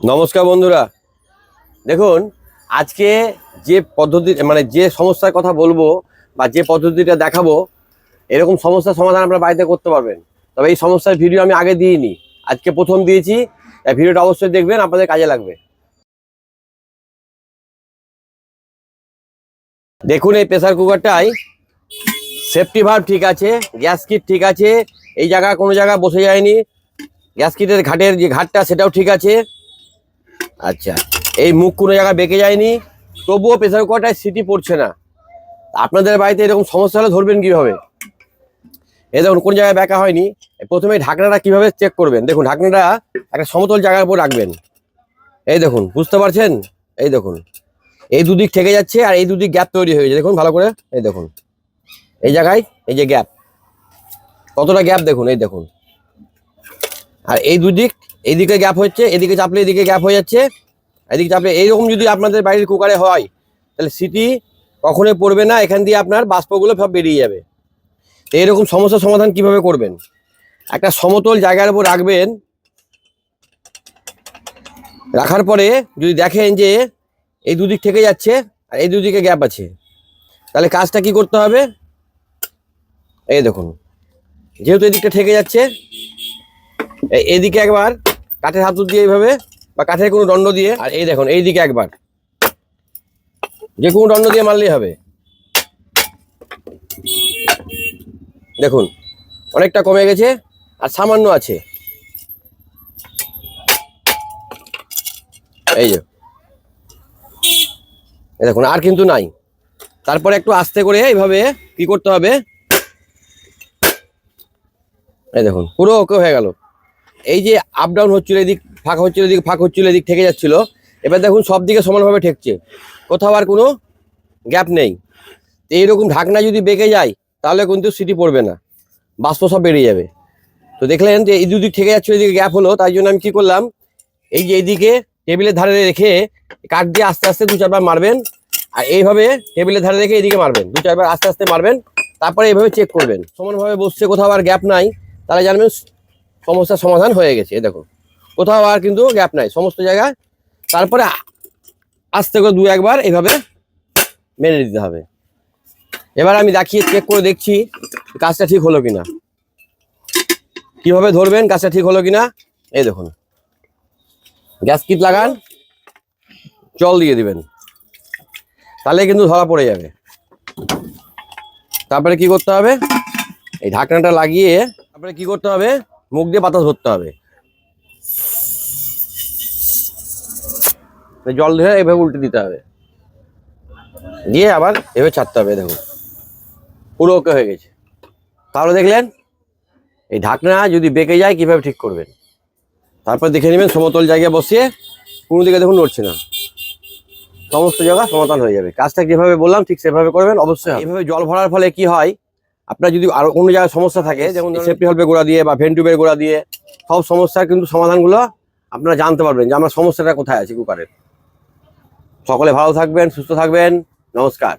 নমস্কার বন্ধুরা। দেখুন, আজকে যে পদ্ধতি মানে যে সমস্যার কথা বলব বা যে পদ্ধতিটা দেখাবো, এরকম সমস্যার সমাধান আপনারা বাড়িতে করতে পারবেন। তবে এই সমস্যার ভিডিও আমি আগে দিইনি। আজকে প্রথম দিয়েছি এই ভিডিওটা অবশ্যই দেখবেন, আপনাদের কাজে লাগবে। দেখুন, এই প্রেসার কুকারটাই সেফটি ভাল্ব ঠিক আছে গ্যাস কিট ঠিক আছে, এই জায়গা কোনো জায়গায় বসে যায়নি। গ্যাস কিটের ঘাটের যে ঘাটটা, সেটাও ঠিক আছে। আচ্ছা এই মুখ কোনো জায়গায় বেঁকে যায়নি, তবুও প্রেসার কুকারটায় সিটি পড়ছে না। আপনাদের বাড়িতে এরকম সমস্যা হলে ধরবেন কীভাবে? এই দেখুন, কোন জায়গায় বেঁকা হয়নি। প্রথমে ঢাকনাটা কীভাবে চেক করবেন? দেখুন, ঢাকনাটা একটা সমতল জায়গার উপর রাখবেন। এই দেখুন, বুঝতে পারছেন? এই দেখুন, এই দুদিক থেকে যাচ্ছে আর এই দুদিক গ্যাপ তৈরি হয়ে গেছে। দেখুন, ভালো করে, এই দেখুন। এই জায়গায়, এই যে গ্যাপ কতটা গ্যাপ দেখুন, এই দেখুন। আর এই দুদিক এইদিকে গ্যাপ হচ্ছে, এদিকে চাপলে এদিকে গ্যাপ হয়ে যাচ্ছে। এদিকে চাপলে এইরকম যদি আপনাদের বাড়ির কুকারে হয়, তাহলে সিটি কখনোই পড়বে না, এখান দিয়ে আপনার বাষ্পগুলো সব বেরিয়ে যাবে। তো এরকম সমস্যার সমাধান কীভাবে করবেন? একটা সমতল জায়গার উপর রাখবেন। রাখার পরে যদি দেখেন যে এই দুদিক থেকে যাচ্ছে আর এই দুদিকে গ্যাপ আছে, তাহলে কাজটা কি করতে হবে? এই দেখুন, যেহেতু এদিকটা থেকে যাচ্ছে এদিকে একবার কাঠের হাতুর দিয়ে এইভাবে বা কাঠের কোনো দণ্ড দিয়ে। আর এই দেখুন, এই দিকে একবার। যে কোনো দণ্ড দিয়ে মারলেই হবে। দেখুন, অনেকটা কমে গেছে আর সামান্য আছে। এই যে। দেখুন, আর কিন্তু নাই। তারপরে একটু আস্তে করে এইভাবে কি করতে হবে? এই দেখুন, পুরো ওকে হয়ে গেল। এই যে আপ ডাউন হচ্ছিল এদিক, ফাঁক হচ্ছিল এদিক, ফাঁক হচ্ছিল এদিক থেকে যাচ্ছিল। এবার দেখুন সব দিকে সমানভাবে ঠেকছে। কোথাও আর কোনো গ্যাপ নেই। এইরকম ঢাকনা যদি বেঁকে যায়, তাহলে কিন্তু সিটি পড়বে না। বাষ্প সব বেরিয়ে যাবে। তো দেখলেন যে এই দুদিক থেকে যাচ্ছিল, এদিকে গ্যাপ হলো। তাই জন্য আমি কি করলাম, এই যে এইদিকে টেবিলের ধারে রেখে কাঠ দিয়ে আস্তে আস্তে দু চারবার মারবেন। আর এইভাবে টেবিলের ধারে রেখে এদিকে মারবেন। দু চারবার আস্তে আস্তে মারবেন। তারপরে এইভাবে চেক করবেন। সমানভাবে বসছে, কোথাও আর গ্যাপ নাই। তাহলে জানবেন সমস্যার সমাধান হয়ে গেছে, এই দেখো। কোথাও আর কিন্তু গ্যাপ নাই, সমস্ত জায়গায়। তারপরে আস্তে করে দু একবার এভাবে মেনে দিতে হবে। এবার আমি দেখিয়ে চেক করে দেখছি কাজটা ঠিক হলো কিনা। কীভাবে ধরবেন, কাজটা ঠিক হলো কিনা? এই দেখুন। গ্যাস কিট লাগান, জল দিয়ে দিবেন। তাহলে কিন্তু ধরা পড়ে যাবে। তারপরে কি করতে হবে? এই ঢাকনাটা লাগিয়ে তারপরে কি করতে হবে? মুখ দিয়ে বাতাস ধরতে হবে। জল ধরে এভাবে উল্টে দিতে হবে। দিয়ে আবার এভাবে ছাড়তে হবে, দেখুন। পুরো ওকে হয়ে গেছে। তাহলে দেখলেন, এই ঢাকনা যদি বেঁকে যায়, কীভাবে ঠিক করবেন? তারপর দেখে নেবেন, সমতল জায়গায় বসিয়ে কোনো দিকে দেখুন নড়ছে না। সমস্ত জায়গা সমাধান হয়ে যাবে। কাজটা যেভাবে বললাম, ঠিক সেভাবে করবেন, অবশ্যই হবে। এইভাবে জল ভরার ফলে কি হয়? আপনার যদি আরও অন্য জায়গায় সমস্যা থাকে যেমন সেফটি হলপে গোড়া দিয়ে বা ভেন্টুবের গোড়া দিয়ে সব সমস্যার কিন্তু সমাধানগুলো আপনারা জানতে পারবেন যে আমার সমস্যাটা কোথায় আছে কুকারের। সকলে ভালো থাকবেন সুস্থ থাকবেন নমস্কার।